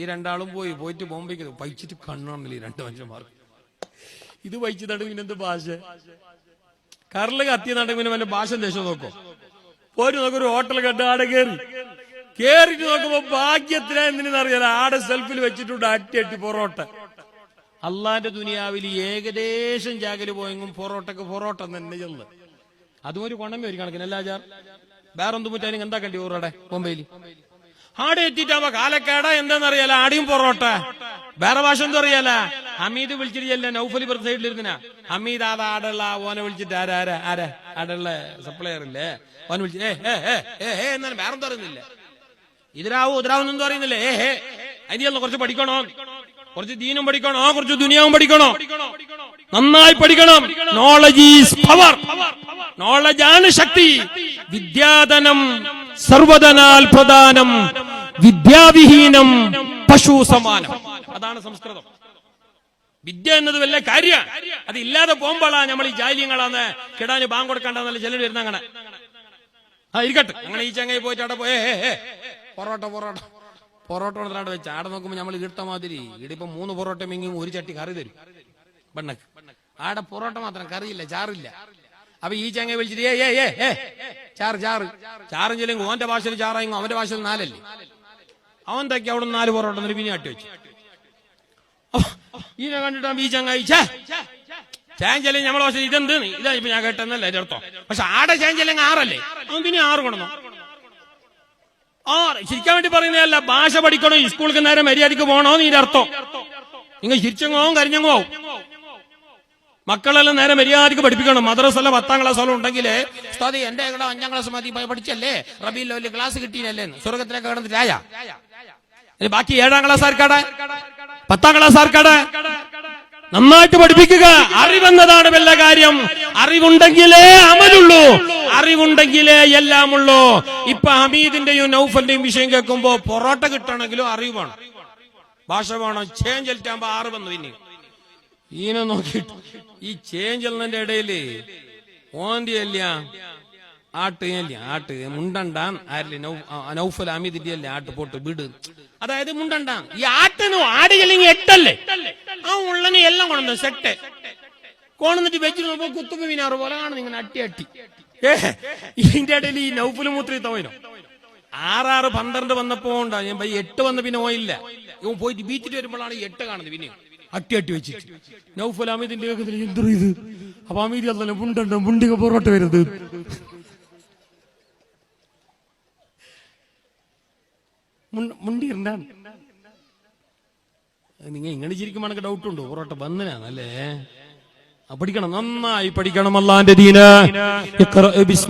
ഈ രണ്ടാളും പോയി പോയിട്ട് ബോംബെക്ക് വൈച്ചിട്ട് കണ്ണാണല്ലോ ഈ രണ്ട് മനുഷ്യന്മാർക്ക്. ഇത് വഹിച്ചിട്ടാണ് പിന്നെന്ത് ഭാഷ? കറൽ നടക്കും പിന്നെ എന്റെ ഭാഷ ദേശം നോക്കോ. പോര് ഒരു ഹോട്ടൽ കണ്ട് ആടെ കേറി. കേറിട്ട് നോക്കുമ്പോ ഭാഗ്യത്തിനാ എന്തിനെന്നറിയാല ആടെ സെൽഫിൽ വെച്ചിട്ടുണ്ട് അട്ടി അട്ടി പൊറോട്ട. അള്ളാന്റെ ദുനിയാവിൽ ഏകദേശം ജാഗൽ പോയെങ്കും പൊറോട്ടക്ക് പൊറോട്ട തന്നെ ചെന്ന്. അതും ഒരു കൊണമേ ഒരു കണക്കിന് അല്ല വേറെ വേറൊന്നും മുറ്റാനും എന്താ കണ്ടി ഊറടെ? ബോംബെയിൽ ആടെ എത്തിയിട്ടാവുമ്പോ കാലക്കാട എന്താണെന്നറിയാല ആടിയും പൊറോട്ട. വേറെ ഭാഷ എന്തോ അറിയാല. ഹമീദ് വിളിച്ചിട്ടില്ല നൗഫലി പുറത്ത് സൈഡിലിരുന്ന ഹമീദ് ആടാ ആടുള്ള ഓനെ വിളിച്ചിട്ട് ആരാ ആരാ ആരാ? ആടുള്ള സപ്ലയർ ഇല്ലേ ഓനെ വിളിച്ചിട്ട് ഏ ഏ ഏ ഏ ഏ എന്നാലും വേറെ എന്താ അറിയുന്നില്ല. ഇതിരാവൂ ഇതിരാവെന്നൊന്നും അറിയുന്നില്ലേ. ഏ ഹേ കുറച്ച് പഠിക്കണോ. കുറച്ച് ദീനും പഠിക്കണോ. കുറച്ച് ദുനിയാവും പഠിക്കണോ. നന്നായി പഠിക്കണം. നോളജ് ഈസ് പവർ നോളജ് ആണ് ശക്തി. വിദ്യാധനം സർവധനാൽ പ്രധാനം വിദ്യാവിഹീനം പശു സമാനം. അതാണ് സംസ്കൃതം. വിദ്യ എന്നത് വല്ല കാര്യ അത് ഇല്ലാതെ പോകുമ്പോഴാ നമ്മൾ ഈ ജാലിയങ്ങളാന്ന് കിടാന് ബാങ്ക് കൊടുക്കണ്ടെന്നല്ല ചിലർ വരുന്ന അങ്ങനെ. ആ ഇരിക്കട്ടെ. അങ്ങനെ ഈ ചങ്ങായി പോയിട്ട് അവിടെ പോയേ. പൊറോട്ട പൊറോട്ട. പൊറോട്ട കൊടുത്തിട്ട് വെച്ച്. ആടെ നോക്കുമ്പോ നമ്മൾ ഈർത്ത മാതിരി ഇടിപ്പം മൂന്ന് പൊറോട്ട മെങ്കിലും ഒരു ചട്ടി കറി തരും. ബണ്ണക്ക്. ആടെ പൊറോട്ട മാത്രം കറിയില്ല ചാറില്ല. അപ്പൊ ഈ ചങ്ങ വിളിച്ചിട്ട് ഏ ഏ ഏ ചാറ് ചാറ്. ചാറും ചെല്ലുമ്പോൾ ഓന്റെ ഭാഷയിൽ ചാറായെങ്കിൽ അവന്റെ ഭാഷയിൽ നാലല്ലേ? അവൻ തക്കി അവിടെ നാല് പൊറോട്ട എന്നിട്ട് പിന്നെ അട്ടി വെച്ചു. ഇതിനെ കണ്ടിട്ടാ ഈ ചങ്ങായി ചേഞ്ചല്ലേ നമ്മൾ പക്ഷെ ഇതെന്ത്? ഇതാ ഇപ്പൊ ഞാൻ കേട്ടെന്നല്ലേ അർത്ഥം. പക്ഷെ ആടെ ചാഞ്ചല്ലെങ്കിൽ ആറല്ലേ? അവൻ പിന്നെ ആറ് കൊണ്ടു ആറ്. ശരിക്കാൻ വേണ്ടി പറയുന്നതല്ല ഭാഷ പഠിക്കണോ സ്കൂൾക്ക് നേരെ മര്യാദയ്ക്ക് പോകണോ നീ അർത്ഥം. നിങ്ങൾ ചിരിച്ചങ്ങോ കരിഞ്ഞങ്ങോ? മക്കളെല്ലാം നേരെ മര്യാദയ്ക്ക് പഠിപ്പിക്കണം. മദ്രസല്ല പത്താം ക്ലാസ് എല്ലാം ഉണ്ടെങ്കിൽ എന്റെ അഞ്ചാം ക്ലാസ് മതി പഠിച്ചല്ലേ? റബീൽ ക്ലാസ് കിട്ടിയില്ലേ സ്വർഗത്തിലേക്ക് കിടന്ന് രാജ ഇനി ബാക്കി ഏഴാം ക്ലാസ് ആർക്കാടെ? പത്താം ക്ലാസ് ആർക്കാടെ? നന്നായിട്ട് പഠിപ്പിക്കുക. അറിവെന്നതാണ് വല്ല കാര്യം. അറിവുണ്ടെങ്കിലേ അമലുള്ളൂ. അറിവുണ്ടെങ്കിലേ എല്ലാം ഉള്ളൂ ഇപ്പൊ ഹമീദിന്റെയും നൗഫലിന്റെയും വിഷയം കേൾക്കുമ്പോ പൊറോട്ട കിട്ടണമെങ്കിലും അറിവ് വേണം. ഭാഷ വേണം. ചേഞ്ച് ചേഞ്ചലിറ്റാകുമ്പോ ആറ് വന്നു പിന്നെ ഈനെ നോക്കിയിട്ട് ഈ ചേഞ്ച് ഇടയിൽ ഓന്തിയല്ല ആട്ട് അല്ല ആട്ട് നൗ- ആ, നൗഫൽ അമിതിന്റെ അല്ലേ? ആട്ട് പോട്ട് വിട്. അതായത് മുണ്ടണ്ടാം. ഈ ആട്ടിനു ആടുകളിങ്ങി എട്ടല്ലേ? ആ ഉള്ളനെ എല്ലാം കൊണ്ടു സെട്ട്. കൊണ്ടിട്ട് വെച്ച് നോക്കുമ്പോ മീനാറ് വിനാറ് പോലെ കാണുന്നു ഇങ്ങനെ അട്ടി അട്ടി. ഏ ഇതിന്റെ ഇടയിൽ ഈ നൗഫൽ മൂത്രി തോയിനോ ആറാറ് പന്ത്രണ്ട് വന്നപ്പോ ഉണ്ടാ. ഞാൻ എട്ട് വന്ന പിന്നെ ഓയില്ല. ഇവൻ പോയിട്ട് ബീച്ചിൽ വരുമ്പോഴാണ് എട്ട് കാണുന്നത് പിന്നെ. അട്ടി അട്ടി വെച്ചിട്ട്. നൗഫുൽ അമീദിന്റെ എന്തൊരു ഇത്? അപ്പൊ അതല്ല മുണ്ടണ്ട മുണ്ടിക പൊറോട്ട വരുന്നത് മുണ്ട- ഉണ്ടാണ് നിങ്ങൾ ഇങ്ങനെ ചിരിക്കുമ്പോൾ ഡൗട്ട് ഉണ്ടോ? പൊറോട്ട ബന്ധനാണല്ലേ പഠിക്കണം. നന്നായി പഠിക്കണം അല്ലാന്റെ ദീന.